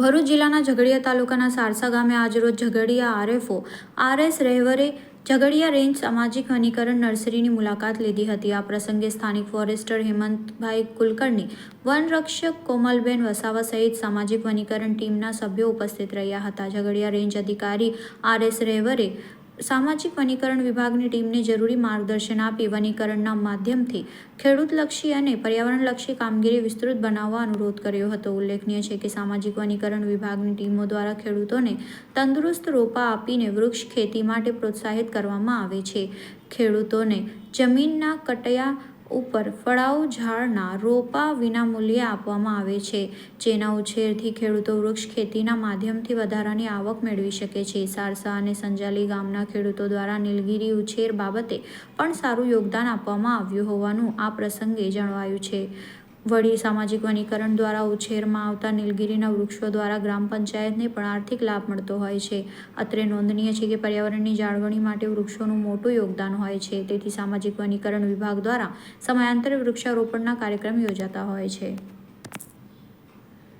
ભરૂચ જિલ્લાના ઝઘડિયા તાલુકાના સારસા ગામે આજરોજ Jhagadia RFO RS રહેવરે Jhagadia range સામાજિક વનીકરણ નર્સરીની મુલાકાત લીધી હતી. આ પ્રસંગે સ્થાનિક ફોરેસ્ટર હેમંતભાઈ કુલકર્ણી, વનરક્ષક કોમલબેન વસાવા સહિત સામાજિક વનીકરણ ટીમના સભ્યો ઉપસ્થિત રહ્યા હતા. ઝઘડિયા રેન્જ અધિકારી આર એસ રહેવરે સામાજિક વનીકરણ વિભાગની ટીમને જરૂરી માર્ગદર્શન આપી વનીકરણના માધ્યમથી ખેડૂતલક્ષી અને પર્યાવરણલક્ષી કામગીરી વિસ્તૃત બનાવવા અનુરોધ કર્યો હતો. ઉલ્લેખનીય છે કે સામાજિક વનીકરણ વિભાગની ટીમો દ્વારા ખેડૂતોને તંદુરસ્ત રોપા આપીને વૃક્ષ ખેતી માટે પ્રોત્સાહિત કરવામાં આવે છે. ખેડૂતોને જમીનના કટયા ઉપર ફળાઉ ઝાડના રોપા વિનામૂલ્યે આપવામાં આવે છે, જેના ઉછેરથી ખેડૂતો વૃક્ષ ખેતીના માધ્યમથી વધારાની આવક મેળવી શકે છે. સારસા અને સંજાલી ગામના ખેડૂતો દ્વારા નીલગિરી ઉછેર બાબતે પણ સારું યોગદાન આપવામાં આવ્યું હોવાનું આ પ્રસંગે જણાવાયું છે. વળી સામાજિક વનીકરણ દ્વારા ઉછેરમાં આવતા નીલગિરીના વૃક્ષો દ્વારા ગ્રામ પંચાયતને પણ આર્થિક લાભ મળતો હોય છે. અત્રે નોંધનીય છે કે પર્યાવરણની જાળવણી માટે વૃક્ષોનું મોટું યોગદાન હોય છે. તેથી સામાજિક વનીકરણ વિભાગ દ્વારા સમયાંતરે વૃક્ષારોપણના કાર્યક્રમ યોજાતા હોય છે.